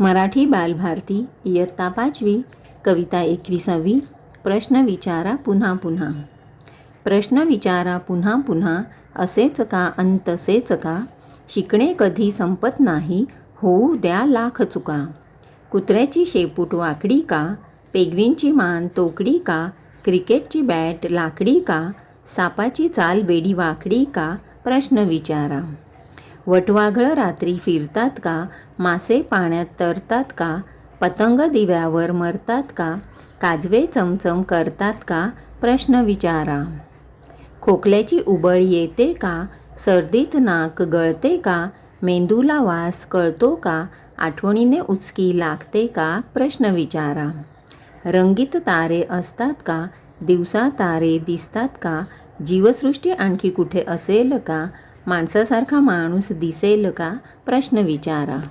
मराठी बालभारती इयत्ता पाचवी कविता एकविसावी प्रश्न विचारा पुन्हा पुन्हा. प्रश्न विचारा पुन्हा पुन्हा असेच का अंतसेच का शिकणे कधी संपत नाही होऊ द्या लाख चुका. कुत्र्याची शेपूट वाकडी का पेगवींची मान तोकडी का क्रिकेटची बॅट लाकडी का सापाची चाल बेडी वाकडी का प्रश्न विचारा. वटवाघळं रात्री फिरतात का? मासे पाण्यात तरतात का? पतंग दिव्यावर मरतात का? काजवे चमचम करतात का? प्रश्न विचारा. खोकल्याची उबळ येते का? सर्दीत नाक गळते का? मेंदूला वास कळतो का? आठवणीने उचकी लागते का? प्रश्न विचारा. रंगीत तारे असतात का? दिवसा तारे दिसतात का? जीवसृष्टी आणखी कुठे असेल का? माणसासारखा माणूस दिसेल का? प्रश्न विचारा.